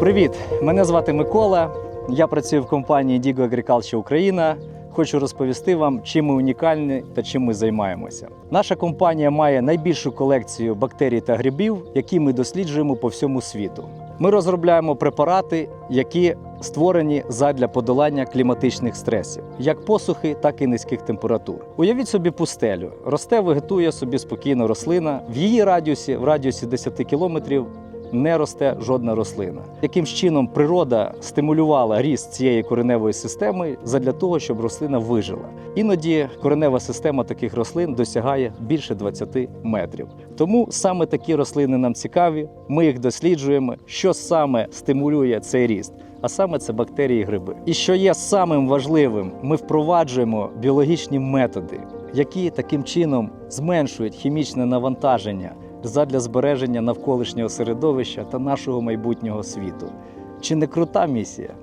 Привіт! Мене звати Микола. Я працюю в компанії Digo Agriculture Україна. Хочу розповісти вам, чим ми унікальні та чим ми займаємося. Наша компанія має найбільшу колекцію бактерій та грибів, які ми досліджуємо по всьому світу. Ми розробляємо препарати, які створені задля подолання кліматичних стресів, як посухи, так і низьких температур. Уявіть собі пустелю. Росте, вегетує собі спокійно рослина. В її радіусі, в радіусі 10 кілометрів, не росте жодна рослина. Яким чином природа стимулювала ріст цієї кореневої системи задля того, щоб рослина вижила. Іноді коренева система таких рослин досягає більше 20 метрів. Тому саме такі рослини нам цікаві. Ми їх досліджуємо, що саме стимулює цей ріст. А саме це бактерії і гриби. І що є самим важливим, ми впроваджуємо біологічні методи, які таким чином зменшують хімічне навантаження задля збереження навколишнього середовища та нашого майбутнього світу. Чи не крута місія?